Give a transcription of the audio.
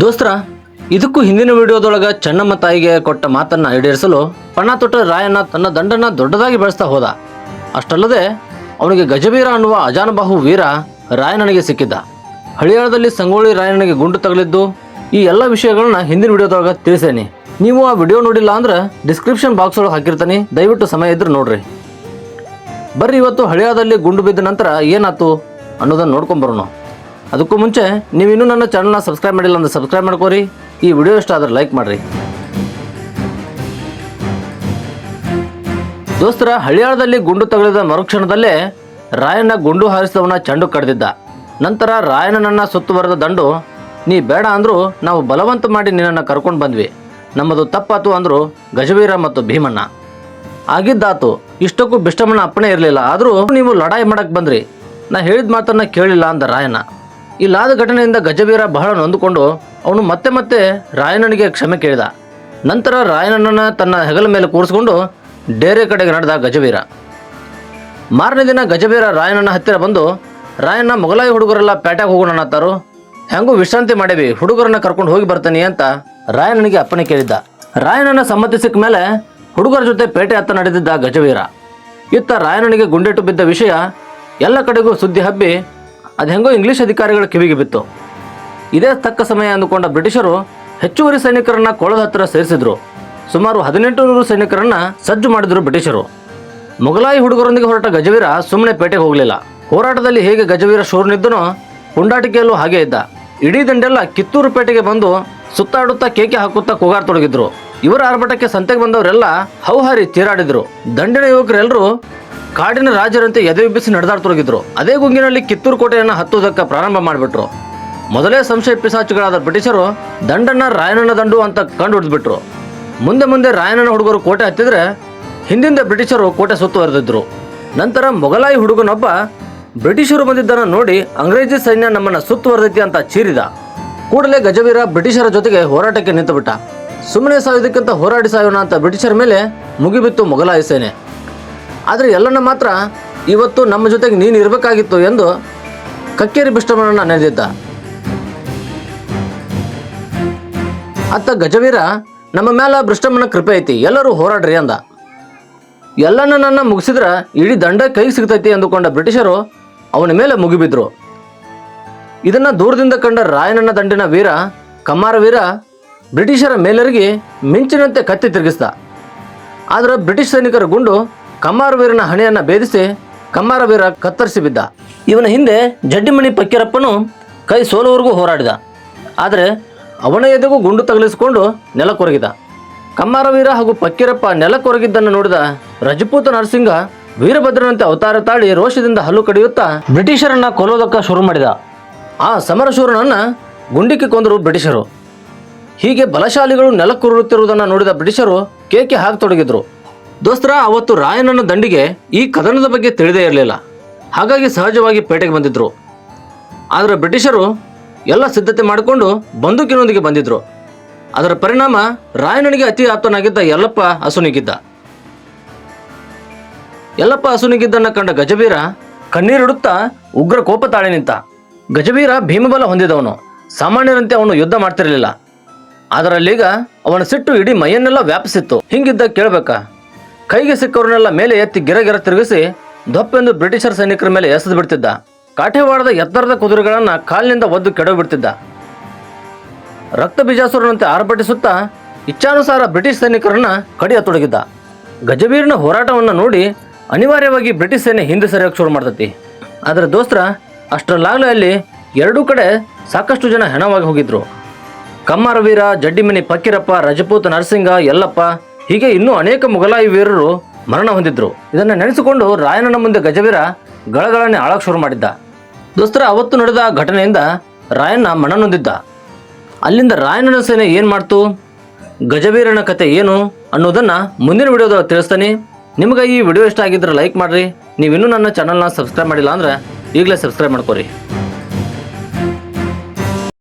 ದೋಸ್ತರ, ಇದಕ್ಕೂ ಹಿಂದಿನ ವಿಡಿಯೋದೊಳಗೆ ಚೆನ್ನಮ್ಮ ತಾಯಿಗೆ ಕೊಟ್ಟ ಮಾತನ್ನ ಈಡೇರಿಸಲು ಪಣ ತೊಟ್ಟ ರಾಯಣ್ಣ ತನ್ನ ದಂಡನ ದೊಡ್ಡದಾಗಿ ಬೆಳೆಸ್ತಾ ಹೋದ. ಅಷ್ಟಲ್ಲದೆ, ಅವನಿಗೆ ಗಜವೀರ ಅನ್ನುವ ಅಜಾನಬಾಹು ವೀರ ರಾಯಣ್ಣನಿಗೆ ಸಿಕ್ಕಿದ್ದ. ಹಳಿಯಾಳದಲ್ಲಿ ಸಂಗೊಳ್ಳಿ ರಾಯಣ್ಣನಿಗೆ ಗುಂಡು ತಗಲಿದ್ದು, ಈ ಎಲ್ಲ ವಿಷಯಗಳನ್ನ ಹಿಂದಿನ ವಿಡಿಯೋದೊಳಗೆ ತಿಳಿಸೇನಿ. ನೀವು ಆ ವಿಡಿಯೋ ನೋಡಿಲ್ಲ ಅಂದ್ರೆ ಡಿಸ್ಕ್ರಿಪ್ಷನ್ ಬಾಕ್ಸ್ ಒಳಗೆ ಹಾಕಿರ್ತಾನೆ, ದಯವಿಟ್ಟು ಸಮಯ ಇದ್ರೆ ನೋಡ್ರಿ. ಬರ್ರಿ ಇವತ್ತು ಹಳಿಯಾದಲ್ಲಿ ಗುಂಡು ಬಿದ್ದ ನಂತರ ಏನಾಯ್ತು ಅನ್ನೋದನ್ನ ನೋಡ್ಕೊಂಬರೋಣ ಅದಕ್ಕೂ ಮುಂಚೆ ನೀವು ಇನ್ನೂ ನನ್ನ ಚಾನಲ್ನ ಸಬ್ಸ್ಕ್ರೈಬ್ ಮಾಡಿಲ್ಲ ಅಂದರೆ ಸಬ್ಸ್ಕ್ರೈಬ್ ಮಾಡ್ಕೋರಿ. ಈ ವಿಡಿಯೋ ಇಷ್ಟ ಆದ್ರೆ ಲೈಕ್ ಮಾಡಿರಿ. ದೋಸ್ತರ ಹಳಿಯಾಳದಲ್ಲಿ ಗುಂಡು ತಗುಲಿದ ಮರುಕ್ಷಣದಲ್ಲೇ ರಾಯಣ್ಣ ಗುಂಡು ಹಾರಿಸಿದವನ ಚೆಂಡು ಕಡ್ದಿದ್ದ. ನಂತರ ರಾಯಣ್ಣನನ್ನ ಸುತ್ತುವರೆದ ದಂಡು, ನೀ ಬೇಡ ಅಂದರೂ ನಾವು ಬಲವಂತ ಮಾಡಿ ನಿನ್ನನ್ನು ಕರ್ಕೊಂಡು ಬಂದ್ವಿ. ನಮ್ಮದು ತಪ್ಪಾತು ಅಂದರು ಗಜವೀರ ಮತ್ತು ಭೀಮಣ್ಣ. ಆಗಿದ್ದಾತು, ಇಷ್ಟಕ್ಕೂ ಬಿಷ್ಟಮ್ಮನ ಅಪ್ಪಣೆ ಇರಲಿಲ್ಲ. ಆದರೂ ನೀವು ಲಡಾಯಿ ಮಾಡಕ್ಕೆ ಬಂದ್ರಿ. ನಾ ಹೇಳಿದ ಮಾತನ್ನ ಕೇಳಿಲ್ಲ ಅಂದ ರಾಯಣ್ಣ. ಇಲ್ಲಾದ ಘಟನೆಯಿಂದ ಗಜವೀರ ಬಹಳ ನೊಂದುಕೊಂಡು ಅವನು ಮತ್ತೆ ಮತ್ತೆ ರಾಯಣ್ಣನಿಗೆ ಕ್ಷಮೆ ಕೇಳಿದ. ನಂತರ ರಾಯಣ್ಣನ ತನ್ನ ಹೆಗಲ ಮೇಲೆ ಕೂರಿಸಿಕೊಂಡು ಡೇರೆ ಕಡೆಗೆ ನಡೆದ ಗಜವೀರ. ಮಾರನೇ ದಿನ ಗಜವೀರ ರಾಯಣ್ಣನ ಹತ್ತಿರ ಬಂದು, ರಾಯಣ್ಣ ಮೊಗಲಾಯಿ ಹುಡುಗರೆಲ್ಲ ಪೇಟೆಗೆ ಹೋಗೋಣ ಅನ್ನತ್ತಾರು? ಹೆಂಗೂ ವಿಶ್ರಾಂತಿ ಮಾಡೇವಿ, ಹುಡುಗರನ್ನ ಕರ್ಕೊಂಡು ಹೋಗಿ ಬರ್ತೀನಿ ಅಂತ ರಾಯಣ್ಣನಿಗೆ ಅಪ್ಪಣೆ ಕೇಳಿದ್ದ. ರಾಯಣ್ಣನ ಸಮ್ಮತಿ ಸಿಕ್ಕ ಮೇಲೆ ಹುಡುಗರ ಜೊತೆ ಪೇಟೆ ಹತ್ತ ನಡೆದಿದ್ದ ಗಜವೀರ. ಇತ್ತ ರಾಯಣ್ಣನಿಗೆ ಗುಂಡೇಟು ಬಿದ್ದ ವಿಷಯ ಎಲ್ಲ ಕಡೆಗೂ ಸುದ್ದಿ ಹಬ್ಬಿ ಅದು ಹೆಂಗೋ ಇಂಗ್ಲಿಷ್ ಅಧಿಕಾರಿಗಳ ಕಿವಿಗೆ ಬಿತ್ತು. ಇದೇ ತಕ್ಕ ಸಮಯ ಅಂದುಕೊಂಡ ಬ್ರಿಟಿಷರು ಹೆಚ್ಚುವರಿ ಸೈನಿಕರನ್ನ ಕೊಳದ ಹತ್ತಿರ ಸೇರಿಸಿದ್ರು. ಸುಮಾರು ಹದಿನೆಂಟು ನೂರು ಸೈನಿಕರನ್ನ ಸಜ್ಜು ಮಾಡಿದ್ರು ಬ್ರಿಟಿಷರು. ಮೊಘಲಾಯಿ ಹುಡುಗರೊಂದಿಗೆ ಹೊರಟ ಗಜವೀರ ಸುಮ್ಮನೆ ಪೇಟೆಗೆ ಹೋಗಲಿಲ್ಲ. ಹೋರಾಟದಲ್ಲಿ ಹೇಗೆ ಗಜವೀರ ಶೂರ್ನಿದ್ದನೋ ಪುಂಡಾಟಿಕೆಯಲ್ಲೂ ಹಾಗೆ ಇದ್ದ. ಇಡೀ ದಂಡೆಲ್ಲ ಕಿತ್ತೂರು ಪೇಟೆಗೆ ಬಂದು ಸುತ್ತಾಡುತ್ತಾ ಕೇಕೆ ಹಾಕುತ್ತಾ ಕೂಗಾಡ್ತೊಡಗಿದ್ರು ಇವರ ಆರ್ಭಟಕ್ಕೆ ಸಂತೆಗೆ ಬಂದವರೆಲ್ಲ ಹೌಹಾರಿ ತೀರಾಡಿದ್ರು. ದಂಡಿನ ಯುವಕರೆಲ್ಲರೂ ಕಾಡಿನ ರಾಜರಂತೆ ಎದೆಯುಬ್ಬಿಸಿ ನಡೆದಾಡ್ತೊಡಗಿದ್ರು ಅದೇ ಗುಂಗಿನಲ್ಲಿ ಕಿತ್ತೂರು ಕೋಟೆಯನ್ನು ಹತ್ತುವುದಕ್ಕೆ ಪ್ರಾರಂಭ ಮಾಡಿಬಿಟ್ರು. ಮೊದಲೇ ಸಂಶಯ ಪಿಸಾಚುಗಳಾದ ಬ್ರಿಟಿಷರು ದಂಡನ್ನ ರಾಯಣ್ಣನ ದಂಡು ಅಂತ ಕಂಡು ಹಿಡಿದ್ಬಿಟ್ರು. ಮುಂದೆ ಮುಂದೆ ರಾಯಣ್ಣನ ಹುಡುಗರು ಕೋಟೆ ಹತ್ತಿದ್ರೆ ಹಿಂದಿಂದ ಬ್ರಿಟಿಷರು ಕೋಟೆ ಸುತ್ತುವರೆದಿದ್ರು ನಂತರ ಮೊಘಲಾಯಿ ಹುಡುಗನೊಬ್ಬ ಬ್ರಿಟಿಷರು ಬಂದಿದ್ದನ್ನು ನೋಡಿ ಅಂಗ್ರೇಜಿ ಸೈನ್ಯ ನಮ್ಮನ್ನು ಸುತ್ತುವರೆದೈತಿ ಅಂತ ಚೀರಿದ. ಕೂಡಲೇ ಗಜವೀರ ಬ್ರಿಟಿಷರ ಜೊತೆಗೆ ಹೋರಾಟಕ್ಕೆ ನಿಂತುಬಿಟ್ಟ. ಸುಮ್ಮನೆ ಸಾಯೋದಕ್ಕಿಂತ ಹೋರಾಡಿ ಸಾಯೋಣ ಅಂತ ಬ್ರಿಟಿಷರ ಮೇಲೆ ಮುಗಿಬಿತ್ತು ಮೊಘಲಾಯಿ ಸೇನೆ. ಆದರೆ ಎಲ್ಲನ ಮಾತ್ರ ಇವತ್ತು ನಮ್ಮ ಜೊತೆಗೆ ನೀನು ಇರಬೇಕಾಗಿತ್ತು ಎಂದು ಕಕ್ಕೇರಿ ಬಿಷ್ಟಮನನ್ನು ನೆನೆದಿದ್ದ. ಅತ್ತ ಗಜವೀರ, ನಮ್ಮ ಮೇಲೆ ಬೃಷ್ಟಮನ ಕೃಪೆ ಐತಿ, ಎಲ್ಲರೂ ಹೋರಾಡ್ರಿ ಅಂದ. ಎಲ್ಲನ ನನ್ನ ಮುಗಿಸಿದ್ರೆ ಇಡೀ ದಂಡ ಕೈಗೆ ಸಿಗ್ತೈತಿ ಅಂದುಕೊಂಡ ಬ್ರಿಟಿಷರು ಅವನ ಮೇಲೆ ಮುಗಿಬಿದ್ರು. ಇದನ್ನ ದೂರದಿಂದ ಕಂಡ ರಾಯನನ್ನ ದಂಡಿನ ವೀರ, ಕಮ್ಮಾರ ವೀರ, ಬ್ರಿಟಿಷರ ಮೇಲರಿಗೆ ಮಿಂಚಿನಂತೆ ಕತ್ತಿ ತಿರುಗಿಸ್ದ. ಆದ್ರೆ ಬ್ರಿಟಿಷ್ ಸೈನಿಕರ ಗುಂಡು ಕಮ್ಮಾರ ವೀರನ ಹಣೆಯನ್ನ ಭೇದಿಸಿ ಕಮ್ಮಾರ ವೀರ ಕತ್ತರಿಸಿ ಬಿದ್ದ. ಇವನ ಹಿಂದೆ ಜಡ್ಡಿಮಣಿ ಪಕ್ಕಿರಪ್ಪನು ಕೈ ಸೋಲುವರೆಗೂ ಹೋರಾಡಿದ. ಆದರೆ ಅವನ ಎದೆಗೂ ಗುಂಡು ತಗಲಿಸಿಕೊಂಡು ನೆಲಕ್ಕೊರಗಿದ. ಕಮ್ಮಾರವೀರ ಹಾಗೂ ಪಕ್ಕಿರಪ್ಪ ನೆಲಕ್ಕೊರಗಿದ್ದನ್ನು ನೋಡಿದ ರಜಪೂತ ನರಸಿಂಗ ವೀರಭದ್ರನಂತೆ ಅವತಾರ ತಾಳಿ ರೋಷದಿಂದ ಹಲ್ಲು ಕಡಿಯುತ್ತಾ ಬ್ರಿಟಿಷರನ್ನ ಕೊಲ್ಲೋದಕ್ಕೆ ಶುರು ಮಾಡಿದ. ಆ ಸಮರಶೂರನನ್ನು ಗುಂಡಿಕ್ಕಿ ಕೊಂದರು ಬ್ರಿಟಿಷರು. ಹೀಗೆ ಬಲಶಾಲಿಗಳು ನೆಲಕ್ಕುರುಳುತ್ತಿರುವುದನ್ನು ನೋಡಿದ ಬ್ರಿಟಿಷರು ಕೇಕೆ ಹಾಕತೊಡಗಿದ್ರು. ದೋಸ್ತರ, ಅವತ್ತು ರಾಯನನ್ನ ದಂಡಿಗೆ ಈ ಕದನದ ಬಗ್ಗೆ ತಿಳಿದೇ ಇರಲಿಲ್ಲ. ಹಾಗಾಗಿ ಸಹಜವಾಗಿ ಪೇಟೆಗೆ ಬಂದಿದ್ರು. ಆದರೆ ಬ್ರಿಟಿಷರು ಎಲ್ಲ ಸಿದ್ಧತೆ ಮಾಡಿಕೊಂಡು ಬಂದೂಕಿನೊಂದಿಗೆ ಬಂದಿದ್ರು. ಅದರ ಪರಿಣಾಮ ರಾಯನನಿಗೆ ಅತಿ ಆಪ್ತನಾಗಿದ್ದ ಯಲ್ಲಪ್ಪ ಅಸುನಿಗಿದ್ದ ಯಲ್ಲಪ್ಪ ಅಸುನಿಗಿದ್ದನ್ನ ಕಂಡ ಗಜಬೀರ ಕಣ್ಣೀರಿಡುತ್ತಾ ಉಗ್ರ ಕೋಪ ತಾಳೆ ನಿಂತ. ಗಜಬೀರ ಭೀಮಬಲ ಹೊಂದಿದವನು. ಸಾಮಾನ್ಯರಂತೆ ಅವನು ಯುದ್ಧ ಮಾಡ್ತಿರಲಿಲ್ಲ. ಅದರಲ್ಲೀಗ ಅವನ ಸಿಟ್ಟು ಇಡೀ ಮೈಯನ್ನೆಲ್ಲ ವ್ಯಾಪಿಸಿತ್ತು. ಹಿಂಗಿದ್ದ ಕೇಳ್ಬೇಕಾ? ಕೈಗೆ ಸಿಕ್ಕವ್ರನ್ನೆಲ್ಲ ಮೇಲೆ ಎತ್ತಿ ಗಿರ ಗಿರ ತಿರುಗಿಸಿ ದೊಪ್ಪೆಂದು ಬ್ರಿಟಿಷರ್ ಸೈನಿಕರ ಮೇಲೆ ಎಸೆದು ಬಿಡ್ತಿದ್ದ. ಕಾಠೇವಾಡದ ಎತ್ತರದ ಕುದುರೆಗಳನ್ನು ಕಾಲಿನಿಂದ ಒದ್ದು ಕೆಡವಿ ಬಿಡ್ತಿದ್ದ. ರಕ್ತ ಬೀಜಾಸುರನಂತೆ ಆರ್ಭಟಿಸುತ್ತಾ ಇಚ್ಛಾನುಸಾರ ಬ್ರಿಟಿಷ್ ಸೈನಿಕರನ್ನ ಕಡಿಯತೊಡಗಿದ್ದ ಗಜಬೀರನ ಹೋರಾಟವನ್ನು ನೋಡಿ ಅನಿವಾರ್ಯವಾಗಿ ಬ್ರಿಟಿಷ್ ಸೇನೆ ಹಿಂದೆ ಸರಿಯೋಕೆ ಶುರು ಮಾಡ್ತತಿ. ಆದರೆ ದೋಸ್ತ್ರ, ಅಷ್ಟರಲ್ಲಾಗಲೇ ಅಲ್ಲಿ ಎರಡೂ ಕಡೆ ಸಾಕಷ್ಟು ಜನ ಹೆಣವಾಗಿ ಹೋಗಿದ್ರು. ಕಮ್ಮಾರ ವೀರ ಜಡ್ಡಿಮನಿ, ಪಕ್ಕಿರಪ್ಪ, ರಜಪೂತ್, ನರಸಿಂಗ, ಯಲ್ಲಪ್ಪ ಹೀಗೆ ಇನ್ನೂ ಅನೇಕ ಮೊಘಲಾಯಿ ವೀರರು ಮರಣ ಹೊಂದಿದ್ರು. ಇದನ್ನು ನೆನೆಸಿಕೊಂಡು ರಾಯನನ ಮುಂದೆ ಗಜವೀರ ಗಳಗಳನ್ನೇ ಆಳಕ್ಕೆ ಶುರು ಮಾಡಿದ್ದ. ದೋಸ್ತರ, ಅವತ್ತು ನಡೆದ ಘಟನೆಯಿಂದ ರಾಯಣ್ಣ ಮನನೊಂದಿದ್ದ ಅಲ್ಲಿಂದ ರಾಯನನ ಸೇನೆ ಏನು ಮಾಡ್ತು? ಗಜವೀರನ ಕತೆ ಏನು ಅನ್ನೋದನ್ನ ಮುಂದಿನ ವಿಡಿಯೋದಲ್ಲಿ ತಿಳಿಸ್ತಾನೆ. ನಿಮ್ಗೆ ಈ ವಿಡಿಯೋ ಇಷ್ಟ ಆಗಿದ್ರೆ ಲೈಕ್ ಮಾಡಿರಿ. ನೀವಿನ್ನೂ ನನ್ನ ಚಾನಲ್ನ ಸಬ್ಸ್ಕ್ರೈಬ್ ಮಾಡಿಲ್ಲ ಅಂದ್ರೆ ಈಗಲೇ ಸಬ್ಸ್ಕ್ರೈಬ್ ಮಾಡ್ಕೊರಿ.